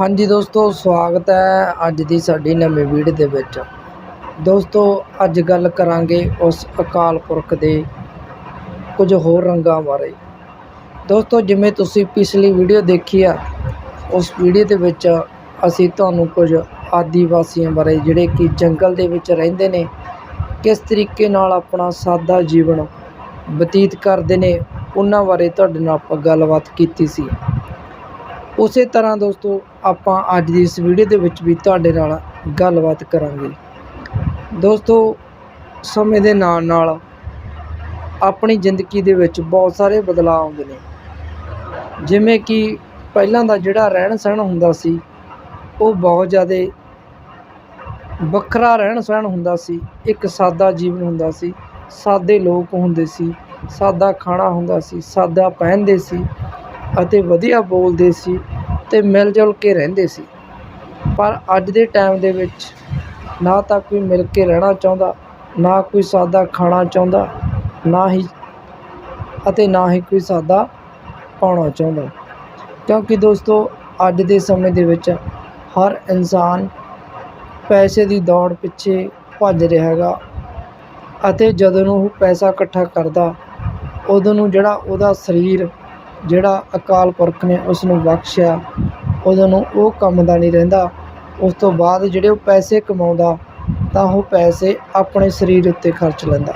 ਹਾਂਜੀ ਦੋਸਤੋ, ਸਵਾਗਤ ਹੈ ਅੱਜ ਦੀ ਸਾਡੀ ਨਵੀਂ ਵੀਡੀਓ ਦੇ ਵਿੱਚ। ਦੋਸਤੋ, ਅੱਜ ਗੱਲ ਕਰਾਂਗੇ ਉਸ ਅਕਾਲ ਪੁਰਖ ਦੇ ਕੁਝ ਹੋਰ ਰੰਗਾਂ ਬਾਰੇ। ਦੋਸਤੋ, ਜਿਵੇਂ ਤੁਸੀਂ ਪਿਛਲੀ ਵੀਡੀਓ ਦੇਖੀ ਆ, ਉਸ ਵੀਡੀਓ ਦੇ ਵਿੱਚ ਅਸੀਂ ਤੁਹਾਨੂੰ ਕੁਝ ਆਦੀਵਾਸੀਆਂ ਬਾਰੇ, ਜਿਹੜੇ ਕਿ ਜੰਗਲ ਦੇ ਵਿੱਚ ਰਹਿੰਦੇ ਨੇ, ਕਿਸ ਤਰੀਕੇ ਨਾਲ ਆਪਣਾ ਸਾਦਾ ਜੀਵਨ ਬਤੀਤ ਕਰਦੇ ਨੇ, ਉਹਨਾਂ ਬਾਰੇ ਤੁਹਾਡੇ ਨਾਲ ਆਪਾਂ ਗੱਲਬਾਤ ਕੀਤੀ ਸੀ। ਉਸੇ ਤਰ੍ਹਾਂ ਦੋਸਤੋ ਆਪਾਂ ਅੱਜ ਦੀ ਇਸ ਵੀਡੀਓ ਦੇ ਵਿੱਚ ਵੀ ਤੁਹਾਡੇ ਨਾਲ ਗੱਲਬਾਤ ਕਰਾਂਗੇ। ਦੋਸਤੋ, ਸਮੇਂ ਦੇ ਨਾਲ ਨਾਲ ਆਪਣੀ ਜ਼ਿੰਦਗੀ ਦੇ ਵਿੱਚ ਬਹੁਤ ਸਾਰੇ ਬਦਲਾਅ ਆਉਂਦੇ ਨੇ। ਜਿਵੇਂ ਕਿ ਪਹਿਲਾਂ ਦਾ ਜਿਹੜਾ ਰਹਿਣ ਸਹਿਣ ਹੁੰਦਾ ਸੀ, ਉਹ ਬਹੁਤ ਜ਼ਿਆਦਾ ਵੱਖਰਾ ਰਹਿਣ ਸਹਿਣ ਹੁੰਦਾ ਸੀ। ਇੱਕ ਸਾਦਾ ਜੀਵਨ ਹੁੰਦਾ ਸੀ, ਸਾਦੇ ਲੋਕ ਹੁੰਦੇ ਸੀ, ਸਾਦਾ ਖਾਣਾ ਹੁੰਦਾ ਸੀ, ਸਾਦਾ ਪਹਿਨਦੇ ਸੀ ਅਤੇ ਵਧੀਆ ਬੋਲਦੇ ਸੀ। ਅਤੇ ਮਿਲ ਜੁਲ ਕੇ ਰਹਿੰਦੇ ਸੀ। ਪਰ ਅੱਜ ਦੇ ਟਾਈਮ ਦੇ ਵਿੱਚ ਨਾ ਤਾਂ ਕੋਈ ਮਿਲ ਕੇ ਰਹਿਣਾ ਚਾਹੁੰਦਾ, ਨਾ ਕੋਈ ਸਾਦਾ ਖਾਣਾ ਚਾਹੁੰਦਾ, ਨਾ ਹੀ ਅਤੇ ਨਾ ਹੀ ਕੋਈ ਸਾਦਾ ਪਾਉਣਾ ਚਾਹੁੰਦਾ। ਕਿਉਂਕਿ ਦੋਸਤੋ, ਅੱਜ ਦੇ ਸਮੇਂ ਦੇ ਵਿੱਚ ਹਰ ਇਨਸਾਨ ਪੈਸੇ ਦੀ ਦੌੜ ਪਿੱਛੇ ਭੱਜ ਰਿਹਾ ਹੈਗਾ ਅਤੇ ਜਦੋਂ ਨੂੰ ਉਹ ਪੈਸਾ ਇਕੱਠਾ ਕਰਦਾ, ਉਦੋਂ ਨੂੰ ਜਿਹੜਾ ਉਹਦਾ ਸਰੀਰ ਜਿਹੜਾ ਅਕਾਲ ਪੁਰਖ ਨੇ ਉਸ ਨੂੰ ਬਖਸ਼ਿਆ ਉਦੋਂ ਨੂੰ ਉਹ ਕੰਮ ਦਾ ਨਹੀਂ ਰਹਿੰਦਾ। ਉਸ ਤੋਂ ਬਾਅਦ ਜਿਹੜੇ ਉਹ ਪੈਸੇ ਕਮਾਉਂਦਾ, ਤਾਂ ਉਹ ਪੈਸੇ ਆਪਣੇ ਸਰੀਰ ਉੱਤੇ ਖਰਚ ਲੈਂਦਾ।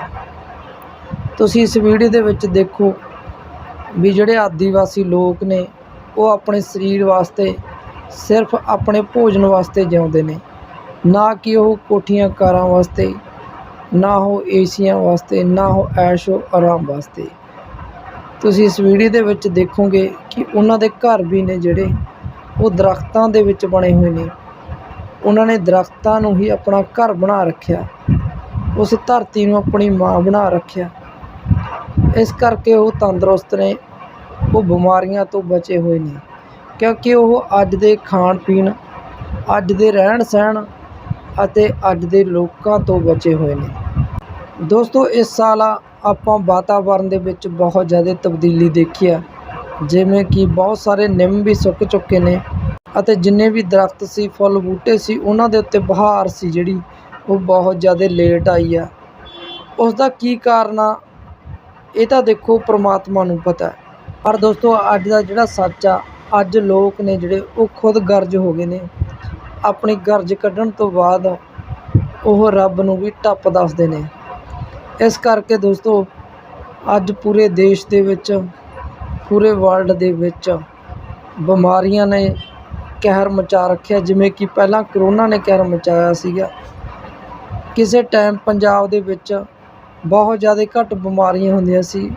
ਤੁਸੀਂ ਇਸ ਵੀਡੀਓ ਦੇ ਵਿੱਚ ਦੇਖੋ ਵੀ ਜਿਹੜੇ ਆਦੀਵਾਸੀ ਲੋਕ ਨੇ, ਉਹ ਆਪਣੇ ਸਰੀਰ ਵਾਸਤੇ ਸਿਰਫ ਆਪਣੇ ਭੋਜਨ ਵਾਸਤੇ ਜਿਉਂਦੇ ਨੇ। ਨਾ ਕਿ ਉਹ ਕੋਠੀਆਂ ਕਾਰਾਂ ਵਾਸਤੇ, ਨਾ ਉਹ ਏਸੀਆਂ ਵਾਸਤੇ, ਨਾ ਉਹ ਐਸ਼ੋ ਆਰਾਮ ਵਾਸਤੇ। ਤੁਸੀਂ ਇਸ ਵੀਡੀਓ ਦੇ ਵਿੱਚ ਦੇਖੋਗੇ ਕਿ ਉਹਨਾਂ ਦੇ ਘਰ ਵੀ ਨੇ ਜਿਹੜੇ, ਉਹ ਦਰਖਤਾਂ ਦੇ ਵਿੱਚ ਬਣੇ ਹੋਏ ਨੇ। ਉਹਨਾਂ ਨੇ ਦਰਖਤਾਂ ਨੂੰ ਹੀ ਆਪਣਾ ਘਰ ਬਣਾ ਰੱਖਿਆ। ਉਸ ਧਰਤੀ ਨੂੰ ਆਪਣੀ ਮਾਂ ਬਣਾ ਰੱਖਿਆ। ਇਸ ਕਰਕੇ ਉਹ ਤੰਦਰੁਸਤ ਨੇ। ਉਹ ਬਿਮਾਰੀਆਂ ਤੋਂ ਬਚੇ ਹੋਏ ਨੇ। ਕਿਉਂਕਿ ਉਹ ਅੱਜ ਦੇ ਖਾਣ ਪੀਣ, ਅੱਜ ਦੇ ਰਹਿਣ ਸਹਿਣ ਅਤੇ ਅੱਜ ਦੇ ਲੋਕਾਂ ਤੋਂ ਬਚੇ ਹੋਏ ਨੇ। ਦੋਸਤੋ, ਇਸ ਸਾਲ ਆਪਾਂ ਵਾਤਾਵਰਨ ਦੇ ਵਿੱਚ ਬਹੁਤ ਜ਼ਿਆਦਾ ਤਬਦੀਲੀ ਦੇਖੀ ਆ ਜਿਵੇਂ ਕਿ ਬਹੁਤ ਸਾਰੇ ਨਿੰਮ ਵੀ ਸੁੱਕ ਚੁੱਕੇ ਨੇ ਅਤੇ ਜਿੰਨੇ ਵੀ ਦਰਖਤ ਸੀ, ਫੁੱਲ ਬੂਟੇ ਸੀ, ਉਹਨਾਂ ਦੇ ਉੱਤੇ ਬਹਾਰ ਸੀ ਜਿਹੜੀ ਉਹ ਬਹੁਤ ਜ਼ਿਆਦਾ ਲੇਟ ਆਈ ਆ ਉਸ ਦਾ ਕੀ ਕਾਰਨ ਆ, ਇਹ ਤਾਂ ਦੇਖੋ ਪ੍ਰਮਾਤਮਾ ਨੂੰ ਪਤਾ ਪਰ ਦੋਸਤੋ, ਅੱਜ ਦਾ ਜਿਹੜਾ ਸੱਚ ਆ, ਅੱਜ ਲੋਕ ਨੇ ਜਿਹੜੇ ਉਹ ਖੁਦ ਗਰਜ ਹੋ ਗਏ ਨੇ। ਆਪਣੀ ਗਰਜ ਕੱਢਣ ਤੋਂ ਬਾਅਦ ਉਹ ਰੱਬ ਨੂੰ ਵੀ ਟੱਪ ਦੱਸਦੇ ਨੇ। ਇਸ ਕਰਕੇ ਦੋਸਤੋ, ਅੱਜ ਪੂਰੇ ਦੇਸ਼ ਦੇ ਵਿੱਚ, ਪੂਰੇ ਵਰਲਡ ਦੇ ਵਿੱਚ ਬਿਮਾਰੀਆਂ ਨੇ ਕਹਿਰ ਮਚਾ ਰੱਖਿਆ। ਜਿਵੇਂ ਕਿ ਪਹਿਲਾਂ ਕਰੋਨਾ ਨੇ ਕਹਿਰ ਮਚਾਇਆ ਸੀਗਾ। ਕਿਸੇ ਟਾਈਮ ਪੰਜਾਬ ਦੇ ਵਿੱਚ ਬਹੁਤ ਜ਼ਿਆਦਾ ਘੱਟ ਬਿਮਾਰੀਆਂ ਹੁੰਦੀਆਂ ਸੀ।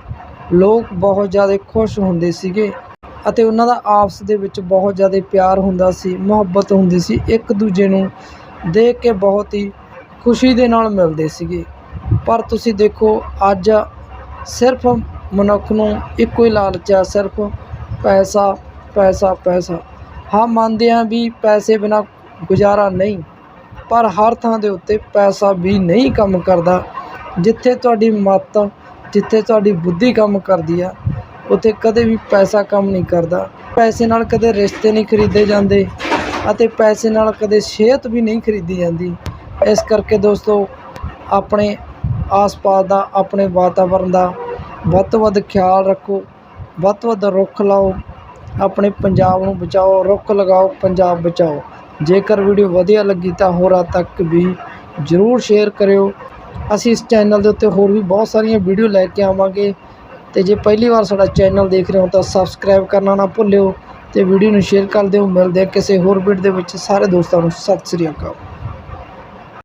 ਲੋਕ ਬਹੁਤ ਜ਼ਿਆਦਾ ਖੁਸ਼ ਹੁੰਦੇ ਸੀਗੇ ਅਤੇ ਉਹਨਾਂ ਦਾ ਆਪਸ ਦੇ ਵਿੱਚ ਬਹੁਤ ਜ਼ਿਆਦਾ ਪਿਆਰ ਹੁੰਦਾ ਸੀ, ਮੁਹੱਬਤ ਹੁੰਦੀ ਸੀ। ਇੱਕ ਦੂਜੇ ਨੂੰ ਦੇਖ ਕੇ ਬਹੁਤ ਹੀ ਖੁਸ਼ੀ ਦੇ ਨਾਲ ਮਿਲਦੇ ਸੀਗੇ। ਪਰ ਤੁਸੀਂ ਦੇਖੋ, ਅੱਜ ਸਿਰਫ ਮਨੁੱਖ ਨੂੰ ਇੱਕੋ ਹੀ ਲਾਲਚ ਆ, ਸਿਰਫ ਪੈਸਾ ਪੈਸਾ ਪੈਸਾ। ਹਾਂ ਮੰਨਦੇ ਹਾਂ ਵੀ ਪੈਸੇ ਬਿਨਾ ਗੁਜ਼ਾਰਾ ਨਹੀਂ, ਪਰ ਹਰ ਥਾਂ ਦੇ ਉੱਤੇ ਪੈਸਾ ਵੀ ਨਹੀਂ ਕੰਮ ਕਰਦਾ। ਜਿੱਥੇ ਤੁਹਾਡੀ ਮੱਤ, ਜਿੱਥੇ ਤੁਹਾਡੀ ਬੁੱਧੀ ਕੰਮ ਕਰਦੀ ਆ, ਉੱਥੇ ਕਦੇ ਵੀ ਪੈਸਾ ਕੰਮ ਨਹੀਂ ਕਰਦਾ। ਪੈਸੇ ਨਾਲ ਕਦੇ ਰਿਸ਼ਤੇ ਨਹੀਂ ਖਰੀਦੇ ਜਾਂਦੇ ਅਤੇ ਪੈਸੇ ਨਾਲ ਕਦੇ ਸਿਹਤ ਵੀ ਨਹੀਂ ਖਰੀਦੀ ਜਾਂਦੀ। ਇਸ ਕਰਕੇ ਦੋਸਤੋ, ਆਪਣੇ ਆਸ-ਪਾਸ ਦਾ, ਆਪਣੇ ਵਾਤਾਵਰਨ ਦਾ ਵੱਧ ਤੋਂ ਵੱਧ ਖਿਆਲ ਰੱਖੋ, ਵੱਧ ਤੋਂ ਵੱਧ ਰੁੱਖ ਲਾਓ, ਆਪਣੇ ਪੰਜਾਬ ਨੂੰ ਬਚਾਓ, ਰੁੱਖ ਲਗਾਓ, ਪੰਜਾਬ ਬਚਾਓ। ਜੇਕਰ ਵੀਡੀਓ ਵਧੀਆ ਲੱਗੀ ਤਾਂ ਹੋਰਾਂ ਤੱਕ ਵੀ ਜ਼ਰੂਰ ਸ਼ੇਅਰ ਕਰਿਓ। ਅਸੀਂ ਇਸ ਚੈਨਲ ਦੇ ਉੱਤੇ ਹੋਰ ਵੀ ਬਹੁਤ ਸਾਰੀਆਂ ਵੀਡੀਓ ਲੈ ਕੇ ਆਵਾਂਗੇ। ਤੇ ਜੇ ਪਹਿਲੀ ਵਾਰ ਸਾਡਾ ਚੈਨਲ ਦੇਖ ਰਹੇ ਹੋ ਤਾਂ ਸਬਸਕ੍ਰਾਈਬ ਕਰਨਾ ਨਾ ਭੁੱਲਿਓ ਤੇ ਵੀਡੀਓ ਨੂੰ ਸ਼ੇਅਰ ਕਰ ਦਿਓ। ਮਿਲਦੇ ਆ ਕਿਸੇ ਹੋਰ ਵੀਡੀਓ ਦੇ ਵਿੱਚ। ਸਾਰੇ ਦੋਸਤਾਂ ਨੂੰ ਸਤਿ ਸ੍ਰੀ ਅਕਾਲ।